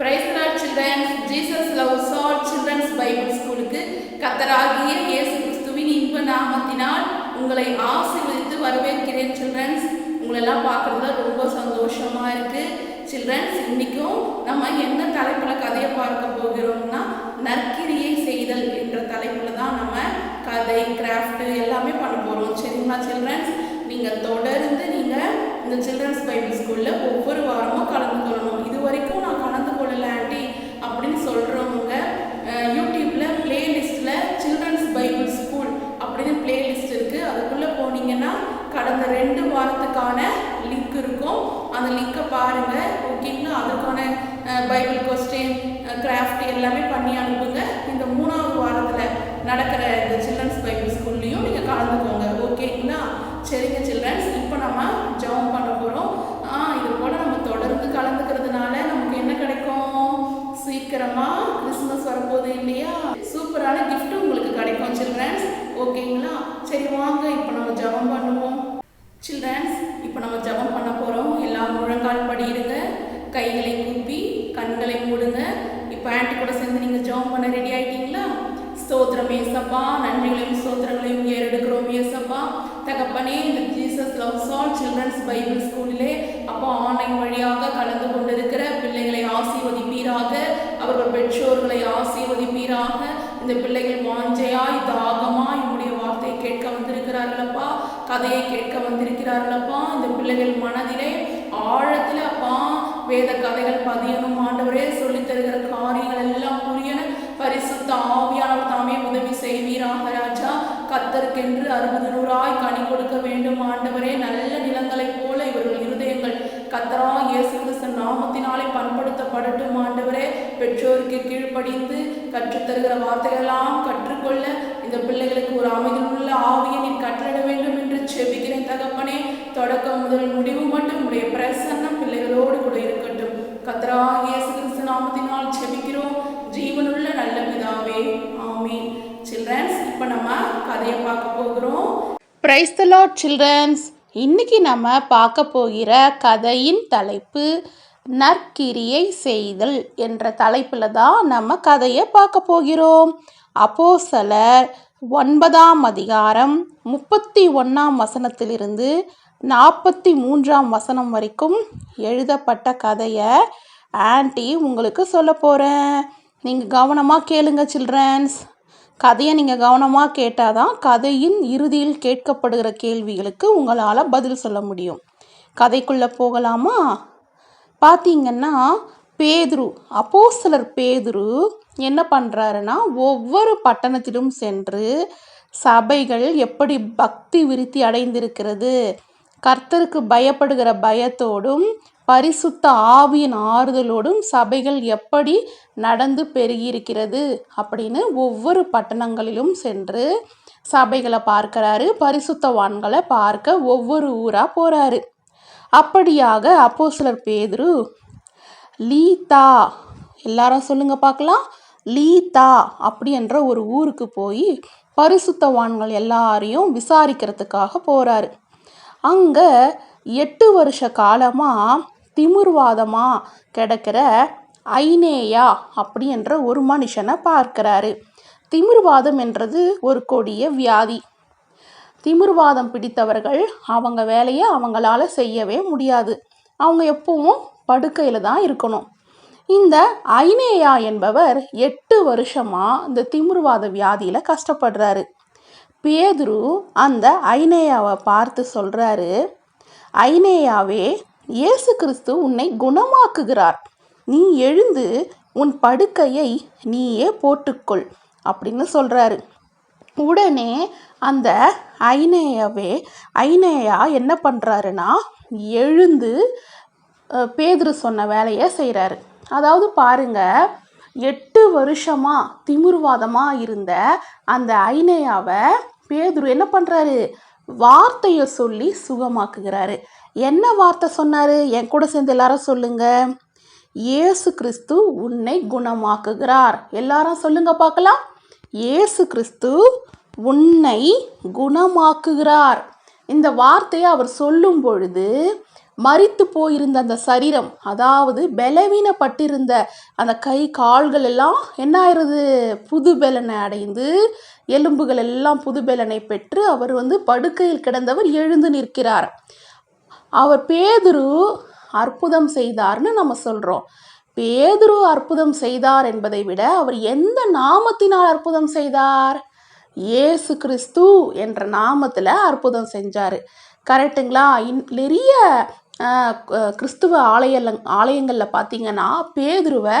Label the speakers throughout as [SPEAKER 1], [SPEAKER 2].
[SPEAKER 1] Praise childrens Jesus loves all childrens Bible ஸ்கூலுக்கு கத்தராகிய இயேசு கிறிஸ்துவின் இன்ப நாமத்தினால் உங்களை ஆசீர்வதித்து வரவேற்கிறேன் சில்ட்ரன்ஸ் உங்களெல்லாம் பார்க்குறதுல ரொம்ப சந்தோஷமாக இருக்குது சில்ட்ரன்ஸ் இன்றைக்கும் நம்ம என்ன தலைப்பில் கதையை பார்க்க போகிறோம்னா நற்கிரியை செய்தல் என்ற தலைப்பில் தான் நம்ம கதை கிராஃப்ட் எல்லாமே பண்ண போகிறோம் சரிங்களா சில்ட்ரன்ஸ் நீங்கள் தொடர்ந்து நீங்கள் இந்த சில்ட்ரன்ஸ் பைபிள் ஸ்கூலில் ஒவ்வொரு வாரமும் கலந்து கொள்ளணும். இது வரைக்கும் நான் கலந்து அப்படின்னு சொல்கிறவங்க யூடியூப்பில் பிளேலிஸ்ட்டில் சில்ட்ரன்ஸ் பைபிள் ஸ்கூல் அப்படின்னு பிளேலிஸ்ட் இருக்குது அதுக்குள்ளே போனீங்கன்னா கடந்த ரெண்டு வாரத்துக்கான லிங்க் இருக்கும். அந்த லிங்கை பாருங்கள் ஓகேங்களா அதுக்கான பைபிள் கொஸ்டின் கிராஃப்ட் எல்லாமே பண்ணி அனுப்புங்க. இந்த மூணாவது வாரத்தில் நடக்கிற இந்த சில்ட்ரன்ஸ் பைபிள் ஸ்கூல்லையும் நீங்கள் கலந்துக்கோங்க. ஓகேங்களா சரிங்க சில்ட்ரன்ஸ் இப்போ நம்ம ஜெபம் பண்ணுவோம் போறோம் ஆ இது போல நம்ம தொடர்ந்து கலந்துக்கிறதுனால நமக்கு என்ன கிடைக்கும் சீக்கிரமா கிறிஸ்மஸ் வரப்போகுது இல்லையா? சூப்பரான கிஃப்ட் உங்களுக்கு கிடைக்கும் சில்ட்ரன்ஸ் ஓகேங்களா? சரி வாங்க இப்போ நம்ம ஜெபம் பண்ணுவோம். சில்ட்ரன்ஸ் இப்போ நம்ம ஜெபம் பண்ண போறோம். எல்லாம் முழங்கால் படியிருங்க கைகளை கூப்பி கண்களை மூடுங்க. இப்போ ஆண்டி கூட சேர்ந்து நீங்க ஜெபம் பண்ண ரெடி ஆயிட்டீங்களா? ஸ்தோத்திரம் ஏசப்பா. நன்றிகளையும் ஸ்தோத்திரங்களையும் ஏறெடுக்கிறோம் ஏசப்பா. தகப்பனே இந்த Jesus loves all childrens Bible ஸ்கூலிலே அப்போ ஆன்லைன் வழியாக கலந்து கொண்டிருக்கிற பிள்ளைகளை ஆசீர்வதிப்பீராக. அவர்கள் பெற்றோர்களை ஆசீர்வதிப்பீராக. இந்த பிள்ளைகள் வாஞ்சையாய் தாகமாய் உம்முடைய வார்த்தையை கேட்க வந்திருக்கிறார்களப்பா கதையை கேட்க வந்திருக்கிறார்களப்பா. இந்த பிள்ளைகள் மனதிலே ஆழத்தில் அப்பா வேத கதைகள் பதியணும் ஆண்டவரே சொல்லித் தருகிற காரியங்கள் எல்லாம் புரியணும். பரிசுத்த ஆவியானவர் தாமே உதவி செய்வீராக ராஜா அறுபது நூறாய் கனி கொடுக்க வேண்டும். ஆண்டவரே நல்ல நிலங்களைப் போல இவர்கள் இருதயங்கள் கத்தரா இயேசு கிறிஸ்து நாமத்தினாலே பண்படுத்தப்படட்டும். ஆண்டவரே பெற்றோருக்கு கீழ்ப்படிந்து கற்றுத்தருகிற வார்த்தைகளெல்லாம் கற்றுக்கொள்ள இந்த பிள்ளைகளுக்கு ஒரு அமைதியில் உள்ள ஆவியை நீ கட்டளிட வேண்டும் என்று செபிக்கிறேன் தகப்பனே. தொடக்கம் முதல் முடிவு மட்டும் உடைய பிரசன்னம் பிள்ளைகளோடு கூட இருக்கட்டும். கத்தரா இயேசு கிறிஸ்து நாமத்தினால் செபிக்கிறோம். கதையை பார்க்க போகிறோம்.
[SPEAKER 2] பிரைஸ் த லார்ட் சில்ட்ரன்ஸ் இன்னைக்கு நம்ம பார்க்க போகிற கதையின் தலைப்பு நற்கிரியை செய்தல் என்ற தலைப்பில் தான் நம்ம கதையை பார்க்க போகிறோம். அப்போ சிலர் ஒன்பதாம் அதிகாரம் முப்பத்தி ஒன்றாம் வசனத்திலிருந்து நாற்பத்தி மூன்றாம் வசனம் வரைக்கும் எழுதப்பட்ட கதையை ஆன்ட்டி உங்களுக்கு சொல்ல போகிறேன் நீங்கள் கவனமாக கேளுங்க சில்ட்ரன்ஸ் கதையை நீங்கள் கவனமாக கேட்டால் தான் கதையின் இறுதியில் கேட்கப்படுகிற கேள்விகளுக்கு உங்களால் பதில் சொல்ல முடியும். கதைக்குள்ளே போகலாமா? பார்த்தீங்கன்னா பேதுரு அப்போஸ்தலர் பேதுரு என்ன பண்ணுறாருன்னா ஒவ்வொரு பட்டணத்திலும் சென்று சபைகள் எப்படி பக்தி விருத்தி அடைந்திருக்கிறது கர்த்தருக்கு பயப்படுகிற பயத்தோடும் பரிசுத்த ஆவியின் ஆறுதலோடும் சபைகள் எப்படி நடந்து பெருகியிருக்கிறது அப்படின்னு ஒவ்வொரு பட்டணங்களிலும் சென்று சபைகளை பார்க்கறாரு பரிசுத்தவான்களை பார்க்க ஒவ்வொரு ஊராக போகிறாரு அப்படியாக அப்போஸ்தலர் பேதுரு லீதா எல்லாரும் சொல்லுங்க பார்க்கலாம். லீதா அப்படி என்ற ஒரு ஊருக்கு போய் பரிசுத்தவான்கள் எல்லாரையும் விசாரிக்கிறதுக்காக போகிறாரு அங்கே எட்டு வருஷ காலமாக திமிர்வாதமாக கிடக்கிற ஐனேயா அப்படி என்ற ஒரு மனுஷனை பார்க்கிறாரு. திமிர்வாதம் என்றது ஒரு கொடிய வியாதி. திமிர்வாதம் பிடித்தவர்கள் அவங்க வேலையை அவங்களால செய்யவே முடியாது. அவங்க எப்பவும் படுக்கையில் தான் இருக்கணும். இந்த ஐனேயா என்பவர் எட்டு வருஷமாக இந்த திமிர்வாத வியாதியில் கஷ்டப்படுறாரு. பேதுரு அந்த ஐனேயாவை பார்த்து சொல்கிறாரு ஐனேயாவே இயேசு கிறிஸ்து உன்னை குணமாக்குகிறார். நீ எழுந்து உன் படுக்கையை நீயே போட்டுக்கொள் அப்படின்னு சொல்கிறாரு உடனே அந்த ஐனேயாவே ஐனேயா என்ன பண்ணுறாருன்னா எழுந்து பேதுரு சொன்ன வேலையை செய்கிறாரு அதாவது பாருங்கள் எட்டு வருஷமாக திமிர்வாதமாக இருந்த அந்த ஐனேயாவை பேதுரு என்ன பண்ணுறாரு வார்த்தையை சொல்லி சுகமாக்குகிறாரு. என்ன வார்த்தை சொன்னாரு? என் கூட சேர்ந்து எல்லாரும் சொல்லுங்க. இயேசு கிறிஸ்து உன்னை குணமாக்குகிறார். எல்லாரும் சொல்லுங்க பார்க்கலாம். இயேசு கிறிஸ்து உன்னை குணமாக்குகிறார். இந்த வார்த்தையை அவர் சொல்லும் பொழுது மறித்து போயிருந்த அந்த சரீரம் அதாவது பலவீனப்பட்டிருந்த அந்த கை கால்கள் எல்லாம் என்ன ஆயிருது? புது பலனை அடைந்து எலும்புகள் எல்லாம் புது பலனை பெற்று அவர் வந்து படுக்கையில் கிடந்தவர் எழுந்து நிற்கிறார். அவர் பேதுரு அற்புதம் செய்தார்னு நம்ம சொல்கிறோம் பேதுரு அற்புதம் செய்தார் என்பதை விட அவர் எந்த நாமத்தினால் அற்புதம் செய்தார்? ஏசு கிறிஸ்து என்ற நாமத்தில் அற்புதம் செஞ்சார். கரெக்டுங்களா இன் நிறைய கிறிஸ்துவ ஆலயங் ஆலயங்களில் பார்த்தீங்கன்னா பேதுருவை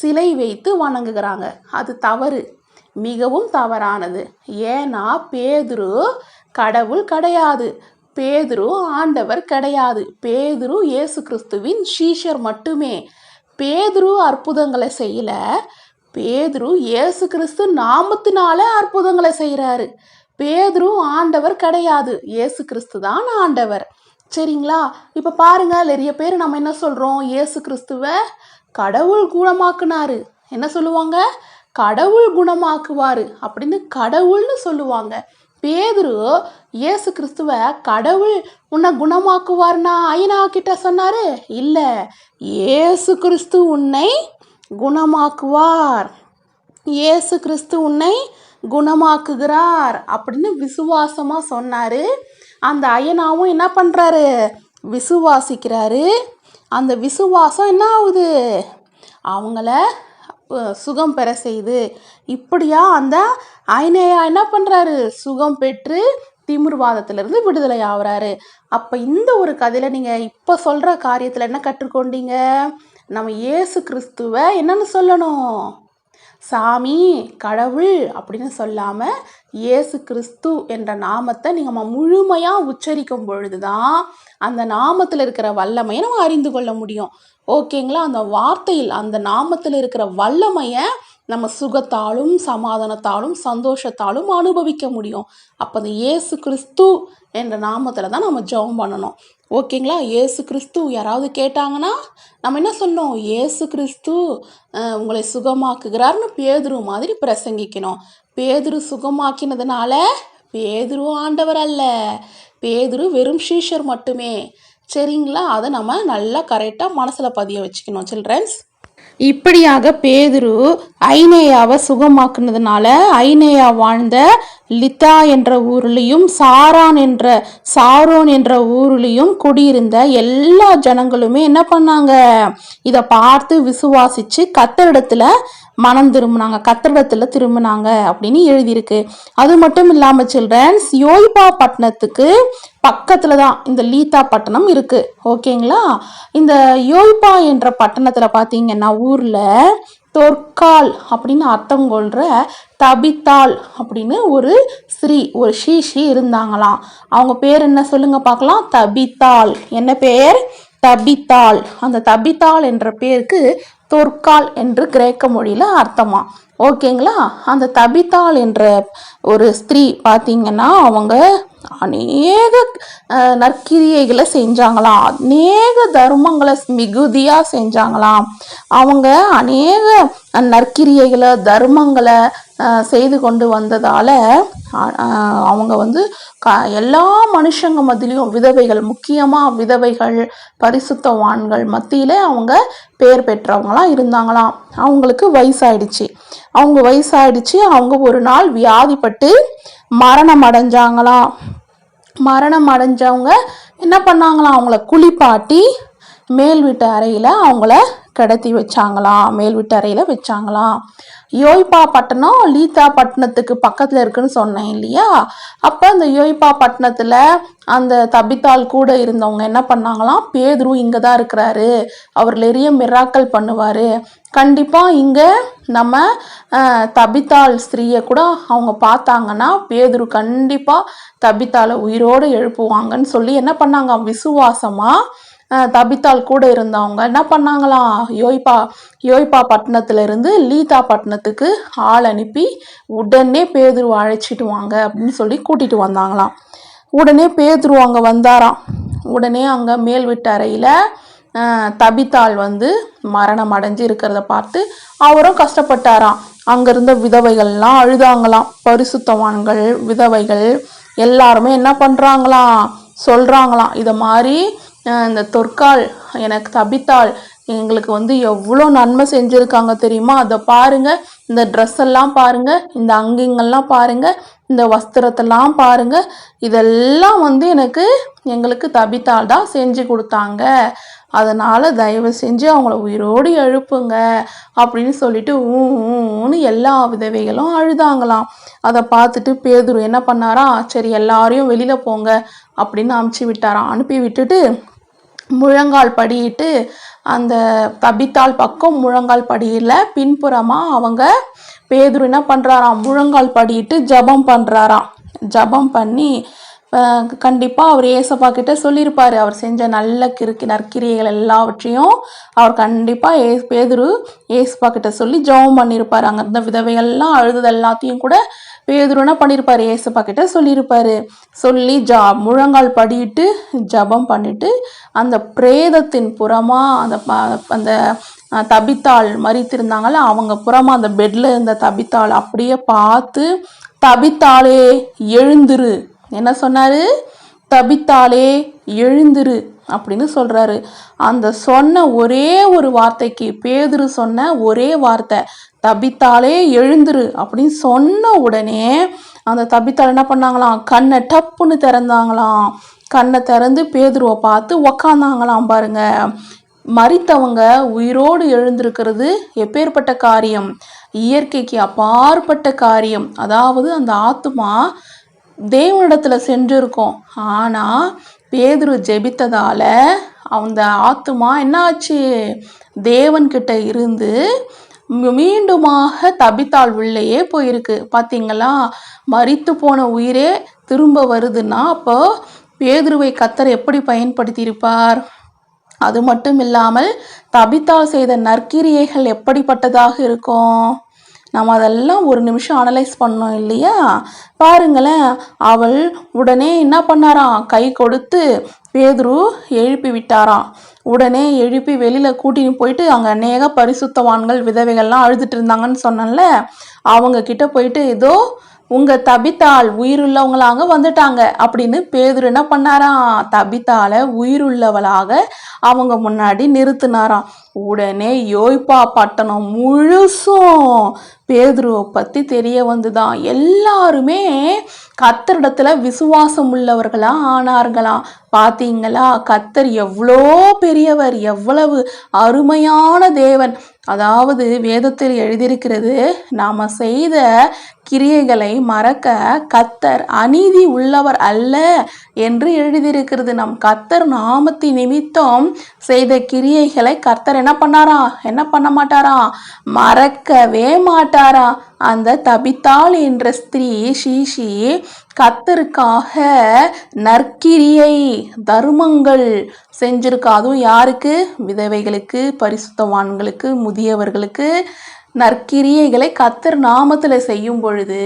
[SPEAKER 2] சிலை வைத்து வணங்குகிறாங்க. அது தவறு. மிகவும் தவறானது. ஏன்னா பேதுரு கடவுள் கிடையாது. பேதுரு ஆண்டவர் கிடையாது. பேதுரு இயேசு கிறிஸ்துவின் சீஷர் மட்டுமே. பேதுரு அற்புதங்களை செய்யல. பேதுரு இயேசு கிறிஸ்து நாமத்தினால அற்புதங்களை செய்கிறாரு பேதுரு ஆண்டவர் கிடையாது. இயேசு கிறிஸ்து தான் ஆண்டவர். சரிங்களா? இப்போ பாருங்க நிறைய பேர் நம்ம என்ன சொல்கிறோம் இயேசு கிறிஸ்துவை கடவுள் குணமாக்குனாரு. என்ன சொல்லுவாங்க? கடவுள் குணமாக்குவார் அப்படின்னு கடவுள்னு சொல்லுவாங்க. பேதுரு இயேசு கிறிஸ்துவ கடவுள் உன்னை குணமாக்குவார்னா ஐநா கிட்ட சொன்னாரு இல்லை இயேசு கிறிஸ்து உன்னை குணமாக்குவார். இயேசு கிறிஸ்து உன்னை குணமாக்குகிறார். அப்படின்னு விசுவாசமாக சொன்னார். அந்த ஐயனாவும் என்ன பண்ணுறாரு விசுவாசிக்கிறாரு. அந்த விசுவாசம் என்ன ஆகுது? அவங்கள சுகம் பெற செய்து. இப்படியா அந்த ஐனையா என்ன பண்ணுறாரு சுகம் பெற்று திமிர்வாதத்திலிருந்து விடுதலை ஆகுறாரு அப்போ இந்த ஒரு கதையில் நீங்கள் இப்போ சொல்கிற காரியத்தில் என்ன கற்றுக்கொண்டீங்க? நம்ம இயேசு கிறிஸ்துவை என்னன்னு சொல்லணும். சாமி கடவுள் அப்படின்னு சொல்லாமல் இயேசு கிறிஸ்து என்ற நாமத்தை நீங்கள் முழுமையாக உச்சரிக்கும் பொழுது தான் அந்த நாமத்தில் இருக்கிற வல்லமையை நம்ம அறிந்து கொள்ள முடியும். ஓகேங்களா? அந்த வார்த்தையில் அந்த நாமத்தில் இருக்கிற வல்லமையை நம்ம சுகத்தாலும் சமாதானத்தாலும் சந்தோஷத்தாலும் அனுபவிக்க முடியும். அப்போ அந்த ஏசு கிறிஸ்து என்ற நாமத்தில் தான் நம்ம ஜெபம் பண்ணணும். ஓகேங்களா? ஏசு கிறிஸ்து யாராவது கேட்டாங்கன்னா நம்ம என்ன சொன்னோம்? ஏசு கிறிஸ்து உங்களை சுகமாக்குகிறார்னு பேதுரு மாதிரி பிரசங்கிக்கணும். பேதுரு சுகமாக்கினதுனால பேதுரு ஆண்டவர் அல்ல. பேதுரு வெறும் ஷீஷர் மட்டுமே. சரிங்களா? அதை நம்ம நல்லா கரெக்டாக மனசில் பதிய வச்சுக்கணும். சில்ட்ரன்ஸ் இப்படியாக பேதுரு ஐனேயாவை சுகமாக்குனதுனால ஐனேயா வாழ்ந்த லித்தா என்ற ஊர்லேயும் சாரான் என்ற சாரோன் என்ற ஊர்லேயும் குடியிருந்த எல்லா ஜனங்களுமே என்ன பண்ணாங்க? இதை பார்த்து விசுவாசித்து கத்தரிடத்தில் மனம் திரும்பினாங்க கத்தரிடத்துல திரும்பினாங்க அப்படின்னு எழுதியிருக்கு. அது மட்டும் இல்லாமல் சில்ட்ரன்ஸ் யோய்பா பட்டணத்துக்கு பக்கத்தில் தான் இந்த லீதா பட்டணம் இருக்குது ஓகேங்களா? இந்த யோய்பா என்ற பட்டணத்தில் பார்த்தீங்கன்னா ஊரில் தொற்கால் அப்படின்னு அர்த்தம் கொள்கிற தபித்தாள் அப்படின்னு ஒரு ஸ்ரீ ஒரு ஷீஷி இருந்தாங்களாம். அவங்க பேர் என்ன சொல்லுங்க பார்க்கலாம் தபித்தாள் என்ன பேர்? தபித்தாள் அந்த தபித்தாள் என்ற பேருக்கு தொற்கால் என்று கிரேக்க மொழியில் அர்த்தமா? ஓகேங்களா? அந்த தபித்தாள் என்ற ஒரு ஸ்திரீ பார்த்தீங்கன்னா அவங்க அநேக நற்கிரியைகளை செஞ்சாங்களாம். அநேக தர்மங்களை மிகுதியாக செஞ்சாங்களாம். அவங்க அநேக நற்கிரியைகளை தர்மங்களை செய்து கொண்டு வந்ததால் அவங்க வந்து க எல்லா மனுஷங்க மத்தியிலையும் விதவைகள் முக்கியமாக விதவைகள் பரிசுத்தவான்கள் மத்தியில் அவங்க பேர் பெற்றவங்களாம் இருந்தாங்களாம். அவங்களுக்கு வயசாயிடுச்சு. அவங்க வயசாயிடுச்சு அவங்க ஒரு நாள் வியாதிப்பட்டு மரணம் அடைஞ்சாங்களாம். மரணம் அடைஞ்சவங்க என்ன பண்ணாங்களாம்? அவங்கள குளிப்பாட்டி மேல் வீட்டு அறையில் அவங்கள கடத்தி வச்சாங்களாம் மேல்விட்டறையில் அறையில் வச்சாங்களாம் யோய்பா பட்டணம் லீதா பட்டணத்துக்கு பக்கத்தில் இருக்குன்னு சொன்னேன் இல்லையா? அப்போ அந்த யோய்பா பட்டணத்தில் அந்த தபித்தாள் கூட இருந்தவங்க என்ன பண்ணாங்களாம் பேதுரு இங்கே தான் இருக்கிறாரு. அவர் நிறைய மிராக்கள் பண்ணுவார். கண்டிப்பாக இங்கே நம்ம தபித்தாள் ஸ்திரீயை கூட அவங்க பார்த்தாங்கன்னா பேதுரு கண்டிப்பாக தபித்தாளை உயிரோடு எழுப்புவாங்கன்னு சொல்லி என்ன பண்ணாங்க? விசுவாசமாக தபித்தாள் கூட இருந்தவங்க என்ன பண்ணாங்களாம் யோய்பா யோய்பா பட்டணத்துலேருந்து லீதா பட்டணத்துக்கு ஆள் அனுப்பி உடனே பேதுருவை அழைச்சிட்டு வாங்க அப்படின்னு சொல்லி கூட்டிகிட்டு வந்தாங்களாம் உடனே பேதுரு அங்கே வந்தாராம். உடனே அங்கே மேல் வீட்டு அறையில் தபித்தாள் வந்து மரணம் அடைஞ்சு இருக்கிறத பார்த்து அவரும் கஷ்டப்பட்டாராம். அங்கே இருந்த விதவைகள்லாம் அழுதாங்களாம். பரிசுத்தவான்கள் விதவைகள் எல்லாருமே என்ன பண்ணுறாங்களாம் சொல்கிறாங்களாம் இதை மாதிரி இந்த தொற்கால் எனக்கு தபித்தாள் எங்களுக்கு வந்து எவ்வளோ நன்மை செஞ்சுருக்காங்க தெரியுமா? அதை பாருங்கள் இந்த ட்ரெஸ் எல்லாம் பாருங்கள் இந்த அங்கிங்கெல்லாம் பாருங்கள் இந்த வஸ்திரத்தெல்லாம் பாருங்கள் இதெல்லாம் வந்து எனக்கு எங்களுக்கு தபித்தாள் தான் செஞ்சு கொடுத்தாங்க. அதனால் தயவு செஞ்சு அவங்கள உயிரோடு எழுப்புங்க அப்படின்னு சொல்லிட்டு ஊன்னு எல்லா விதவைகளும் அழுதாங்களாம். அதை பார்த்துட்டு பேதுரு என்ன பண்ணாரா? சரி எல்லாரையும் வெளியில் போங்க அப்படின்னு அமுச்சு விட்டாராம். அனுப்பி விட்டுட்டு முழங்கால் படியிட்டு அந்த தபித்தாள் பக்கம் முழங்கால் படியில் பின்புறமாக அவங்க பேதுரு என்ன பண்ணுறாராம் முழங்கால் படியிட்டு ஜெபம் பண்ணுறாராம் ஜெபம் பண்ணி கண்டிப்பாக அவர் ஏசப்பா கிட்ட சொல்லியிருப்பார். அவர் செஞ்ச நல்ல கிறுக்கி நற்கிரியைகள் எல்லாவற்றையும் அவர் கண்டிப்பாக ஏ பேதுரு ஏசப்பா கிட்ட சொல்லி ஜெபம் பண்ணியிருப்பார். அங்கே இருந்த விதவைகள்லாம் அழுதது எல்லாத்தையும் கூட பேதுரு என்ன பண்ணியிருப்பாரு ஏசப்பா கிட்ட சொல்லியிருப்பார் சொல்லி ஜா முழங்கால் படியிட்டு ஜெபம் பண்ணிட்டு அந்த பிரேதத்தின் புறமாக அந்த ப- அந்த தபித்தாள் மறித்திருந்தாங்கள அவங்க புறமா அந்த பெட்டில் இருந்த தபித்தாள் அப்படியே பார்த்து தபித்தாளே எழுந்துரு. என்ன சொன்னார்? தபித்தாளே எழுந்துரு. அப்படின்னு சொல்கிறாரு அந்த சொன்ன ஒரே ஒரு வார்த்தைக்கு பேதுரு சொன்ன ஒரே வார்த்தை தபித்தாலே எழுந்துரு அப்படின்னு சொன்ன உடனே அந்த தபித்தால் என்ன பண்ணாங்களாம்? கண்ணை டப்புன்னு திறந்தாங்களாம். கண்ணை திறந்து பேதுருவை பார்த்து உக்காந்தாங்களாம் பாருங்க. மறித்தவங்க உயிரோடு எழுந்திருக்கிறது எப்பேற்பட்ட காரியம்? இயற்கைக்கு அப்பாற்பட்ட காரியம். அதாவது அந்த ஆத்மா தேவனிடத்தில் சென்றிருக்கோம். ஆனால் பேதுரு ஜெபித்ததால் அந்த ஆத்துமா என்ன ஆச்சு தேவன்கிட்ட இருந்து மீண்டுமாக தபித்தாள் உள்ளேயே போயிருக்கு. பார்த்தீங்களா மறித்து போன உயிரே திரும்ப வருதுன்னா அப்போ பேதுருவை கத்தர் எப்படி பயன்படுத்தியிருப்பார்? அது மட்டும் இல்லாமல் தபித்தாள் செய்த நற்கிரியைகள் எப்படிப்பட்டதாக இருக்கும்? நம்ம அதெல்லாம் ஒரு நிமிஷம் அனலைஸ் பண்ணோம் இல்லையா? பாருங்களேன் அவள் உடனே என்ன பண்ணாராம்? கை கொடுத்து பேதுரு எழுப்பி விட்டாராம் உடனே எழுப்பி வெளியில் கூட்டின்னு போயிட்டு அங்கே அநேக பரிசுத்தவான்கள் விதவைகள்லாம் அழுதுட்டு இருந்தாங்கன்னு சொன்னேன்ல அவங்க கிட்ட போயிட்டு ஏதோ உங்க தபித்தாள் உயிருள்ளவங்களாக வந்துட்டாங்க அப்படின்னு பேதுரு என்ன பண்ணாராம்? தபித்தாளை உயிருள்ளவளாக அவங்க முன்னாடி நிறுத்தினாராம். உடனே யோய்ப்பா பட்டணம் முழுசும் பேதுருவை பத்தி தெரிய வந்துதான். எல்லாருமே கத்தரிடத்துல விசுவாசம் உள்ளவர்களா ஆனார்களாம். பாத்தீங்களா? கத்தர் எவ்வளோ பெரியவர் எவ்வளவு அருமையான தேவன். அதாவது வேதத்தில் எழுதியிருக்கிறது நாம செய்த கிரியைகளை மறக்க கத்தர் அநீதி உள்ளவர் அல்ல என்று எழுதியிருக்கிறது. நம் கத்தர் நாமத்தி நிமித்தம் செய்த கிரியைகளை கர்த்தர் என்ன பண்ணாரா? என்ன பண்ண மாட்டாராம் மறக்கவே மாட்டாரா? அந்த தபித்தாள் என்ற ஸ்திரீ ஷீஷி கத்தருக்காக நற்கிரியை தர்மங்கள் செஞ்சிருக்கா அதுவும் யாருக்கு? விதவைகளுக்கு பரிசுத்தவான்களுக்கு முதியவர்களுக்கு. நற்கிரியைகளை கத்தர் நாமத்தில் செய்யும் பொழுது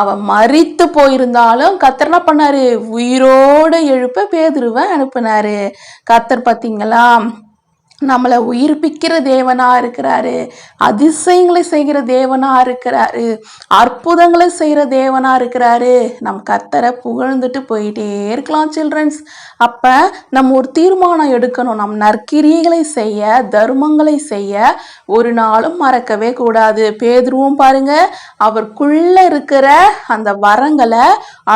[SPEAKER 2] அவன் மறித்து போயிருந்தாலும் கத்தர் என்ன பண்ணாரு? உயிரோட எழுப்ப பேதுருவை அனுப்புனாரு. கத்தர் பார்த்தீங்களா? நம்மளை உயிர்ப்பிக்கிற தேவனாக இருக்கிறாரு. அதிசயங்களை செய்கிற தேவனாக இருக்கிறாரு. அற்புதங்களை செய்கிற தேவனாக இருக்கிறாரு. நம் கத்தரை புகழ்ந்துட்டு போயிட்டே இருக்கலாம் சில்ட்ரன்ஸ் அப்போ நம்ம ஒரு தீர்மானம் எடுக்கணும். நம் நற்கிரியைகளை செய்ய தர்மங்களை செய்ய ஒரு நாளும் மறக்கவே கூடாது. பேதுருவும் பாருங்க அவருக்குள்ளே இருக்கிற அந்த வரங்களை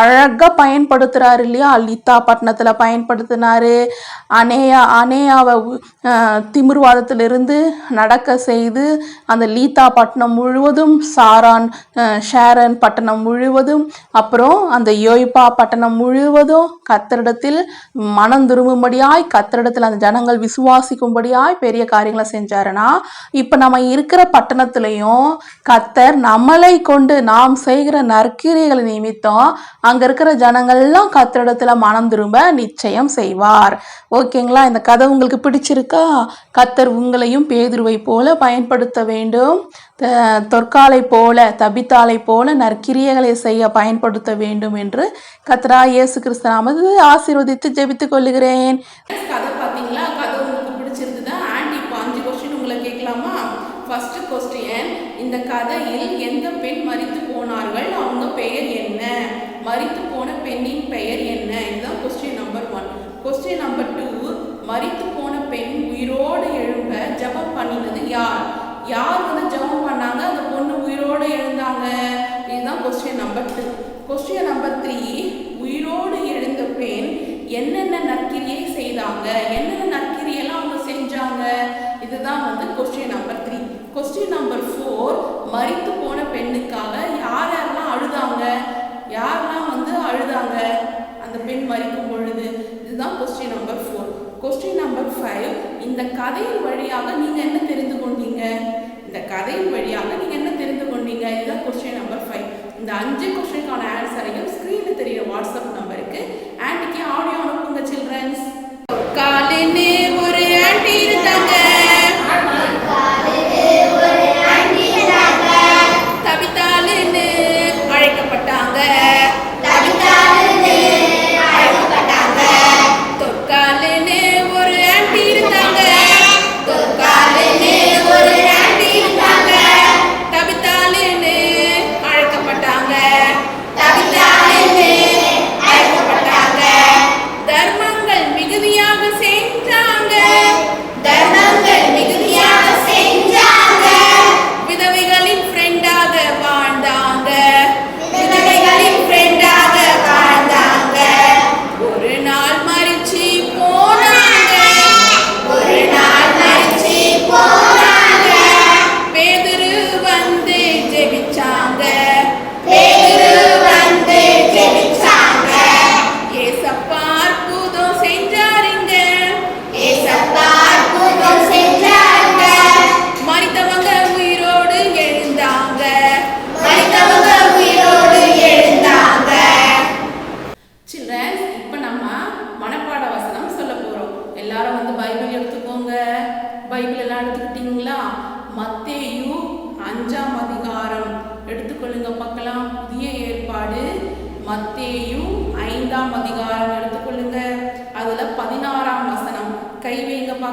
[SPEAKER 2] அழகாக பயன்படுத்துகிறாரு இல்லையா? அலிதா பட்டணத்தில் பயன்படுத்தினாரு. அனேயா அனேயாவை திமிர்வாதத்திலிருந்து நடக்க செய்து அந்த லீதா பட்டணம் முழுவதும் சாரான் ஷேரன் பட்டணம் முழுவதும் அப்புறம் அந்த யோய்பா பட்டணம் முழுவதும் கத்தரிடத்தில் மனம் திரும்பும்படியாய் கத்தரிடத்தில் அந்த ஜனங்கள் விசுவாசிக்கும்படியாய் பெரிய காரியங்களை செஞ்சாருன்னா இப்போ நம்ம இருக்கிற பட்டணத்துலேயும் கத்தர் நம்மளை கொண்டு நாம் செய்கிற நற்கிரிகள் நிமித்தம் அங்கே இருக்கிற ஜனங்கள்லாம் கத்தரிடத்தில் மனம் திரும்ப நிச்சயம் செய்வார். ஓகேங்களா? இந்த கதை உங்களுக்கு பிடிச்சிருக்கா? கத்தர் உங்களையும் பேதுருவை போல பயன்படுத்த வேண்டும். தொற்காலை போல தபித்தாளை போல நற்கிரியைகளை செய்ய பயன்படுத்த வேண்டும் என்று கத்தரா இயேசு கிறிஸ்து நாமது ஆசீர்வதித்து ஜெபித்துக் கொள்ளுகிறேன்.
[SPEAKER 1] கதை பார்த்தீங்களா கதை உங்களுக்கு பிடிச்சிருந்ததா ஆண்டி இப்போ அஞ்சு கொஸ்டின் உங்களை கேட்கலாமா ஃபர்ஸ்ட் கொஸ்டின் இந்த கதையில் எந்த பெண் மரித்து போனார்கள் அவங்க பெயர் என்ன மரித்து போன பெண்ணின் பெயர் என்ன இதுதான் question number one question number two மரித்து போன பெண் உயிரோடு எழும்ப ஜெபம் பண்ணினது யார் வந்து ஜெபம் பண்ணாங்க? அந்த பொண்ணு உயிரோடு எழுந்தாங்க. இதுதான் question number two question number three உயிரோடு எழுந்த பெண் என்னென்ன நற்கிரியை செய்தாங்க? என்னென்ன நற்கிரியெல்லாம் அவங்க செஞ்சாங்க? இதுதான் வந்து question number three question number four மறித்து போன பெண்ணுக்காக யார் யாரெல்லாம் அழுதாங்க? யாரெல்லாம் வந்து அழுதாங்க? அந்த பெண் மறிக்கும் பொழுது. இதுதான் question number four question number five இந்த கதையின் வழியாக நீங்கள் என்ன தெரிந்து கொண்டீங்க? இந்த கதையின் வழியாக நீங்க என்ன தெரிந்து கொண்டீங்க? இதுதான் கொஸ்டின் நம்பர் ஃபைவ் இந்த அஞ்சு கொஸ்டினுக்கான ஆன்சரையும் ஸ்க்ரீனில் தெரியிற வாட்ஸ்அப்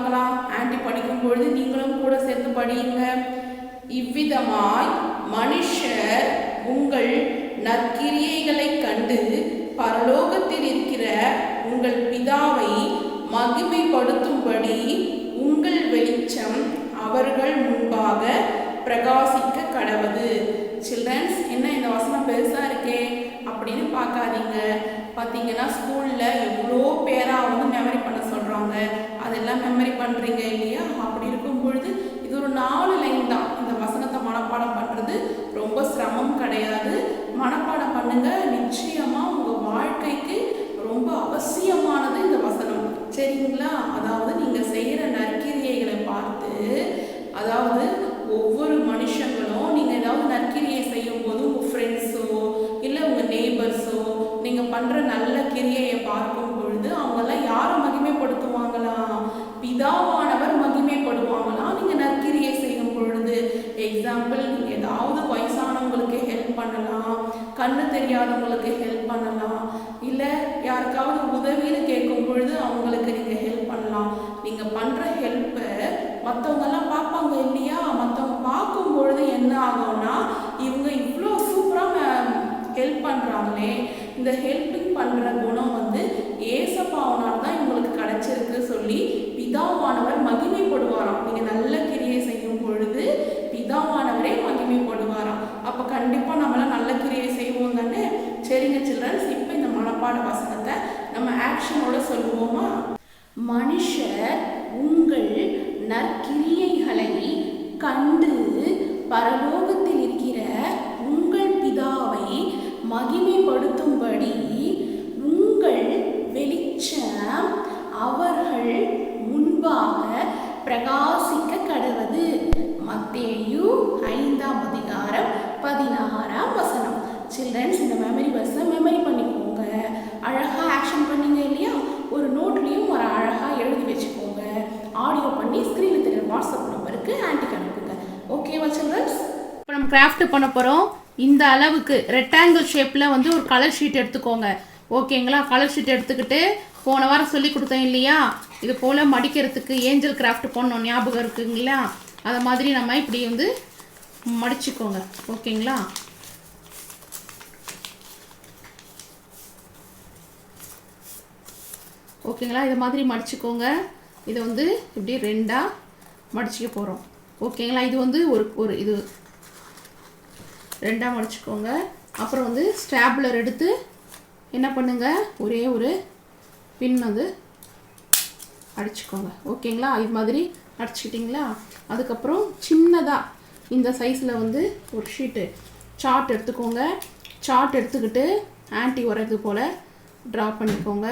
[SPEAKER 1] பார்க்கலாம் ஆன்ட்டி படிக்கும் பொழுது நீங்களும் கூட சேர்ந்து படியுங்க. இவ்விதமாய் மனுஷர் உங்கள் நற்கிரியைகளை கண்டு பரலோகத்தில் இருக்கிற உங்கள் பிதாவை மகிமைப்படுத்தும்படி உங்கள் வெளிச்சம் அவர்கள் முன்பாக பிரகாசிக்க கடவுது. சில்ட்ரன்ஸ் என்ன இந்த வசனம் பெருசா இருக்கே அப்படின்னு பார்க்காதீங்க. பார்த்தீங்கன்னா ஸ்கூல்ல எவ்வளோ பேராக வந்து மெமரி பண்ண பண்ணுறாங்க அதெல்லாம் மெமரி பண்றீங்க இல்லையா? அப்படி இருக்கும் பொழுது இது ஒரு நாலு லைன் தான். இந்த வசனத்தை மனப்பாடம் பண்றது ரொம்ப சிரமம் கிடையாது. மனப்பாடம் பண்ணுங்க. நிச்சயமா உங்கள் வாழ்க்கைக்கு ரொம்ப அவசியமானது இந்த வசனம் சரிங்களா அதாவது நீங்க செய்யற நற்கிரியைகளை பார்த்து அதாவது ஒவ்வொரு மனுஷங்களும் நீங்க ஏதாவது நற்கிரியை செய்யும் போது உங்க ஃப்ரெண்ட்ஸோ இல்ல உங்க நெய்பர்ஸோ நீங்க பண்ற நல்ல கிரியையை பார்க்கும் பொழுது அவங்கெல்லாம் யாரை மகிமைப்படுத்துவாங்களாம் பிதாவானவர் மகிமைப்படுவாங்களாம் நீங்க நற்கிரியை செய்யும் பொழுது எக்ஸாம்பிள் நீங்க ஏதாவது வயசானவங்களுக்கு ஹெல்ப் பண்ணலாம் கண்ணு தெரியாதவங்களுக்கு ஹெல்ப் பண்ணலாம். இல்லை யாருக்காவது உதவின்னு கேட்கும் பொழுது அவங்களுக்கு நீங்க ஹெல்ப் பண்ணலாம். நீங்க பண்ற ஹெல்ப்பை மற்றவங்கெல்லாம் பார்ப்பாங்க இல்லையா? மற்றவங்க பார்க்கும் பொழுது என்ன ஆகும்னா இவங்க இவ்வளோ சூப்பராக ஹெல்ப் பண்ணுறாங்களே இந்த ஹெல்ப் பண்ணுற குணம் வந்து ஏசப்பாவனால் தான் இவங்களுக்கு கிடைச்சிருக்கு சொல்லி பிதாவானவர் மகிமைப்படுவாராம் நீங்கள் நல்ல கிரியை செய்யும் பொழுது பிதாவானவரே மகிமைப்படுவாராம் அப்போ கண்டிப்பாக நம்மளாம் நல்ல கிரியை செய்வோம் தானே சரிங்க சில்ட்ரன்ஸ் இப்போ இந்த மனப்பாட வசனத்தை நம்ம ஆக்ஷனோட சொல்லுவோமா மனுஷர் உங்கள் நற்கிரியைகளை கண்டு பரலோகத்தில் இருக்கிற உங்கள் பிதாவை மகிமைப்படுத்தும்படி உங்கள் வெளிச்சம் அவர்கள் முன்பாக பிரகாசிக்க கடவது மத்தேயு ஐந்தாம் அதிகாரம் பதினாறாம் வசனம் சில்ட்ரன்ஸ் இந்த மெமரி பஸ்ஸை மெமரி பண்ணிக்கோங்க அழகாக ஆக்ஷன் பண்ணீங்க இல்லையா ஒரு நோட்லேயும் ஒரு அழகாக எழுதி வச்சுக்கோங்க ஆடியோ பண்ணி ஸ்க்ரீனில் தெரியுற வாட்ஸ்அப் நம்பருக்கு ஆன்ட்டிக்கு அனுப்புங்க ஓகேவா சில்ட்ரன்ஸ்
[SPEAKER 2] இப்போ நம்ம கிராஃப்ட் பண்ண போகிறோம் இந்த அளவுக்கு ரெக்டாங்கிள் ஷேப்பில் வந்து ஒரு கலர் ஷீட் எடுத்துக்கோங்க. ஓகேங்களா? கலர் ஷீட் எடுத்துக்கிட்டு போன வாரம் சொல்லி கொடுத்தேன் இல்லையா? இது போல் மடிக்கிறதுக்கு ஏஞ்சல் கிராஃப்ட் பண்ணோம் ஞாபகம் இருக்குங்களா அதை மாதிரி நம்ம இப்படி வந்து மடிச்சுக்கோங்க. ஓகேங்களா? ஓகேங்களா? இது மாதிரி மடிச்சுக்கோங்க. இதை வந்து இப்படி ரெண்டாக மடிச்சிக்க போகிறோம் ஓகேங்களா? இது வந்து ஒரு ஒரு இது ரெண்டாக மடிச்சுக்கோங்க. அப்புறம் வந்து ஸ்டாப்லர் எடுத்து என்ன பண்ணுங்கள் ஒரே ஒரு பின் வந்து அடிச்சுக்கோங்க. ஓகேங்களா? இது மாதிரி அடிச்சுக்கிட்டிங்களா? அதுக்கப்புறம் சின்னதாக இந்த சைஸில் வந்து ஒரு ஷீட்டு சார்ட் எடுத்துக்கோங்க. சார்ட் எடுத்துக்கிட்டு ஆன்ட்டி வரது போல் ட்ரா பண்ணிக்கோங்க.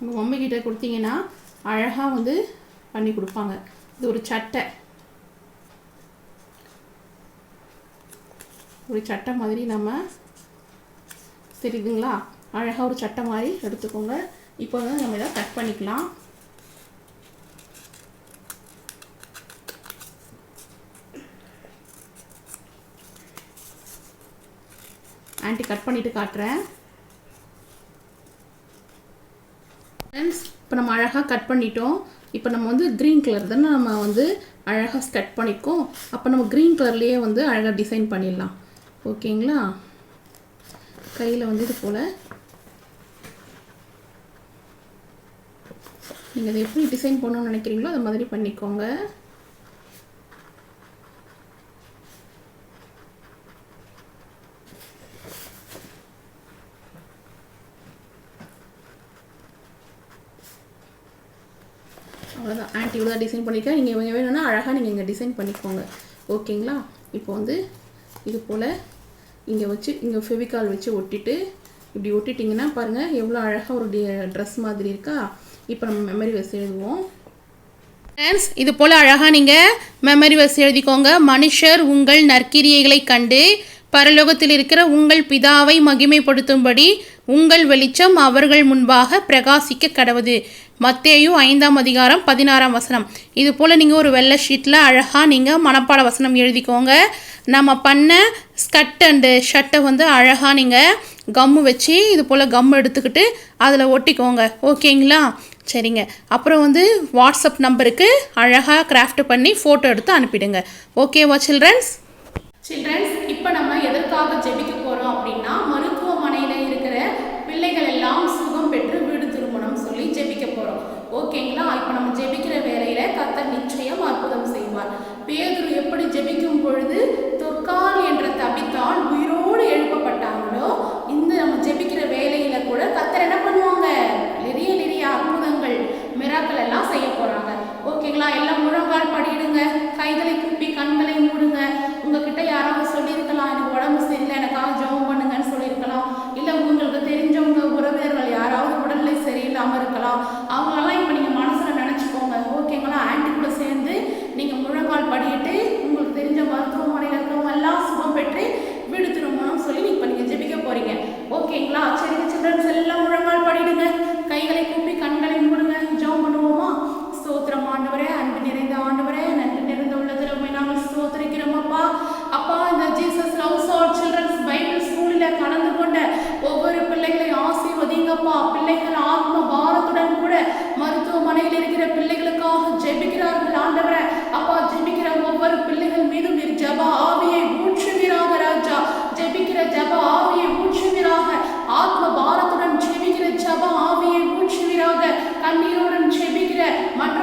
[SPEAKER 2] உங்கள் மம்மிக்கிட்ட கொடுத்தீங்கன்னா அழகாக வந்து பண்ணி கொடுப்பாங்க. இது ஒரு சட்டை. ஒரு சட்டை மாதிரி நம்ம தெரியுதுங்களா? அழகாக ஒரு சட்டை மாதிரி எடுத்துக்கோங்க. இப்போ வந்து நம்ம இதை கட் பண்ணிக்கலாம். ஆண்டி கட் பண்ணிட்டு காட்டுறேன் ஃப்ரெண்ட்ஸ் இப்போ நம்ம அழகாக கட் பண்ணிட்டோம். இப்போ நம்ம வந்து க்ரீன் கலர் தானே நம்ம வந்து அழகாக கட் பண்ணியிருக்கோம் அப்போ நம்ம க்ரீன் கலர்லேயே வந்து அழகாக டிசைன் பண்ணிடலாம். ஓகேங்களா கையில் வந்து இது போல். நீங்கள் அதை எப்படி டிசைன் பண்ணணும்னு நினைக்கிறீங்களோ அது மாதிரி பண்ணிக்கோங்க. அவ்வளோதான் டிசைன் பண்ணியிருக்கேன் நீங்கள் இவங்க வேணும்னா அழகாக நீங்கள் இங்கே டிசைன் பண்ணிக்கோங்க. ஓகேங்களா இப்போ வந்து இது போல் இங்கே வச்சு இங்கே ஃபெவிகால் வச்சு ஒட்டிட்டு இப்படி ஒட்டிட்டிங்கன்னா பாருங்கள் எவ்வளோ அழகாக ஒரு ட்ரெஸ் மாதிரி இருக்கா? இப்போ நம்ம மெமரி வச்சு எழுதுவோம். ஃப்ரெண்ட்ஸ் இது போல் அழகாக நீங்கள் மெமரி வர்ஸ் எழுதிக்கோங்க. மனுஷர் உங்கள் நற்கிரியைகளை கண்டு பரலோகத்தில் இருக்கிற உங்கள் பிதாவை மகிமைப்படுத்தும்படி உங்கள் வெளிச்சம் அவர்கள் முன்பாக பிரகாசிக்க கடவுது. மத்தேயும் ஐந்தாம் அதிகாரம் பதினாறாம் வசனம். இது போல் நீங்கள் ஒரு வெள்ளை ஷீட்டில் அழகாக நீங்கள் மனப்பாட வசனம் எழுதிக்கோங்க. நம்ம பண்ண ஸ்கட் அண்டு ஷர்ட்டை வந்து அழகாக நீங்கள் கம்மு வச்சு இது போல் கம் எடுத்துக்கிட்டு அதில் ஒட்டிக்கோங்க. ஓகேங்களா? சரிங்க. அப்புறம் வந்து வாட்ஸ்அப் நம்பருக்கு அழகாக கிராஃப்ட் பண்ணி ஃபோட்டோ எடுத்து அனுப்பிடுங்க. ஓகேவா சில்ட்ரன்ஸ்
[SPEAKER 1] சில்ட்ரன்ஸ் இப்போ நம்ம எதற்காக ஜெபிக்க போகிறோம் அப்படின்னா மருத்துவமனையில் இருக்கிற பிள்ளைகள் எல்லாம் சுகம் பெற்று வீடு திருமணம் சொல்லி ஜெபிக்க போகிறோம் ஓகேங்களா இப்போ நம்ம ஜெபிக்கிற வேலையில கர்த்தர் நிச்சயம் அற்புதம் செய்வார் பேதுரு எப்படி ஜெபிக்கும் பொழுது தொற்கால் என்ற தபித்தால் உயிரோடு எழுப்பப்பட்டாங்களோ இந்த நம்ம ஜெபிக்கிற வேலையில கூட கர்த்தர் என்ன பண்ணுவாங்க நிறைய நிறைய அற்புதங்கள் மிராக்கள் எல்லாம் செய்ய போறாங்க ஓகேங்களா எல்லாம் முழங்கால் படியிடுங்க. கைகளை கூப்பி கண்களை மற்ற